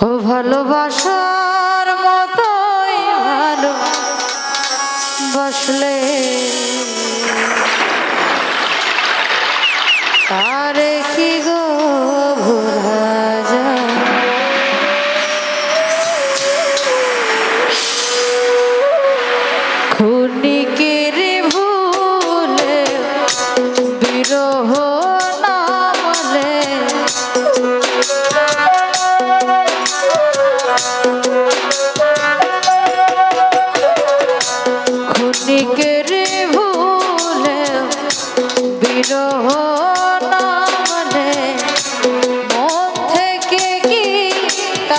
ও ভালোবাসার মতোই ভালো। বসলে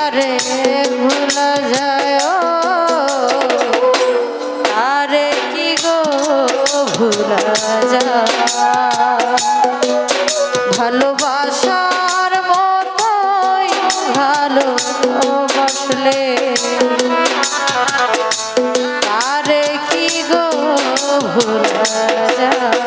তারে ভোলা যায় আরে কি গো ভোলা যায় ভালোবাসার মতোই ভালো বসলে। তারে কি গো ভোলা যায়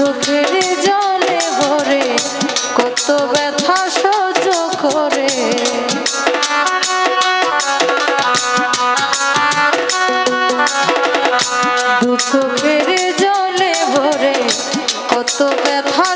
চোখের জলে ভরে কত ব্যথা সহ্য করে। দু চোখের জলে ভরে কত ব্যথা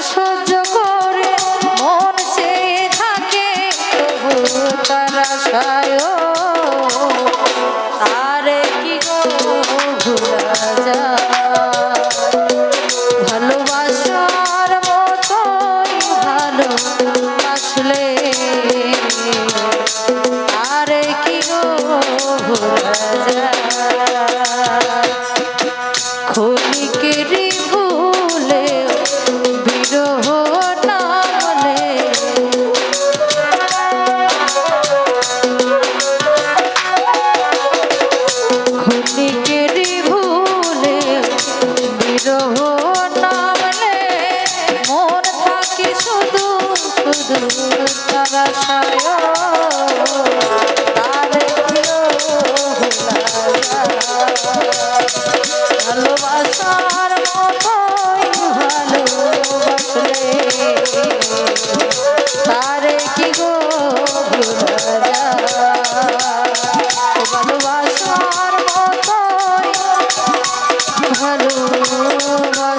ভালোবাসার মতোই ভালোবাসলে তারে কি গো ভালোবাসার মতোই ভালোবাসলে